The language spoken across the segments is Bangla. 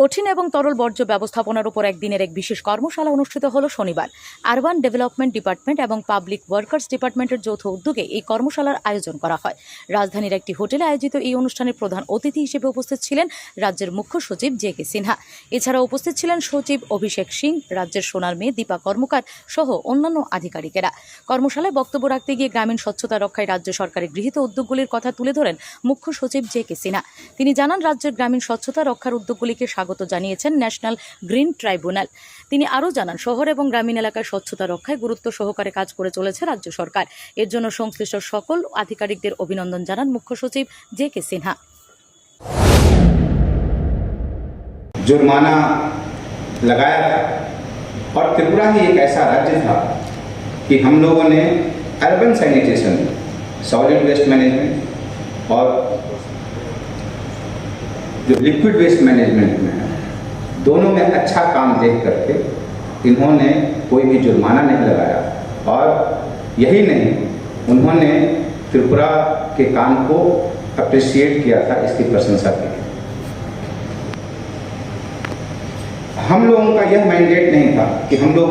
কঠিন এবং তরল বর্জ্য ব্যবস্থাপনার উপর একদিনের এক বিশেষ কর্মশালা অনুষ্ঠিত হল শনিবার। আরবান ডেভেলপমেন্ট ডিপার্টমেন্ট এবং পাবলিক ওয়ার্কার্স ডিপার্টমেন্টের যৌথ উদ্যোগে এই কর্মশালার আয়োজন করা হয়। রাজধানীর একটি হোটেলে আয়োজিত এই অনুষ্ঠানের প্রধান অতিথি হিসেবে উপস্থিত ছিলেন রাজ্যের মুখ্য সচিব জে কে সিনহা। এছাড়া উপস্থিত ছিলেন সচিব অভিষেক সিং, রাজ্যের সোনার মেয়ে দীপা কর্মকার সহ অন্যান্য আধিকারিকেরা। কর্মশালায় বক্তব্য রাখতে গিয়ে গ্রামীণ স্বচ্ছতা রক্ষায় রাজ্য সরকারের গৃহীত উদ্যোগগুলির কথা তুলে ধরেন মুখ্য সচিব জে কে সিনহা। তিনি জানান, রাজ্যের গ্রামীণ স্বচ্ছতা রক্ষার উদ্যোগগুলিকে স্বাগত জানিয়েছেন ন্যাশনাল গ্রিন ট্রাইব্যুনাল তিনি আরও জানান শহর এবং গ্রামীণ এলাকায় স্বচ্ছতা রক্ষায় গুরুত্ব সহকারে কাজ করে চলেছে রাজ্য সরকার এর জন্য সংশ্লিষ্ট সকল আধিকারিকদের অভিনন্দন জানান মুখ্য সচিব জে কে সিনহা जुर्माना लगाया था और त्रिपुरा ही एक ऐसा राज्य था कि हम लोगों ने urban sanitation solid waste management और जो लिक्विड वेस्ट मैनेजमेंट में है, दोनों में अच्छा काम देख करके इन्होंने कोई भी जुर्माना नहीं लगाया। और यही नहीं, उन्होंने त्रिपुरा के काम को अप्रिशिएट किया था, इसकी प्रशंसा की। हम लोगों का यह मैंडेट नहीं था कि हम लोग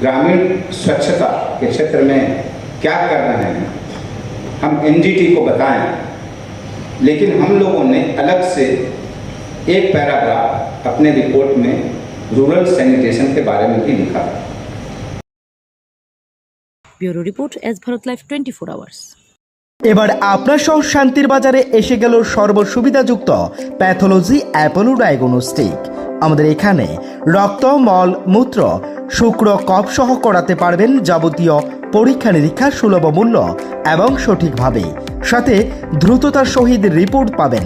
ग्रामीण स्वच्छता के क्षेत्र में क्या कर रहे हैं। हम एनजीटी को बताएँ, लेकिन हम लोगों ने अलग से एक पैराग्राफ अपने रिपोर्ट में रूरल सैनिटेशन के बारे में भी लिखा है bureau report S Bharat life twenty four hours এবার আপনার সহ শান্তির বাজারে এসে গেল সর্বসুবিধাযুক্ত প্যাথোলজি অ্যাপোলো ডায়াগনস্টিক আমাদের এখানে রক্ত মল মূত্র শুক্র কফ সহ করাতে পারবেন যাবতীয় পরীক্ষা নিরীক্ষা সুলভ মূল্য এবং সঠিকভাবে সাথে দ্রুততার সহিত রিপোর্ট পাবেন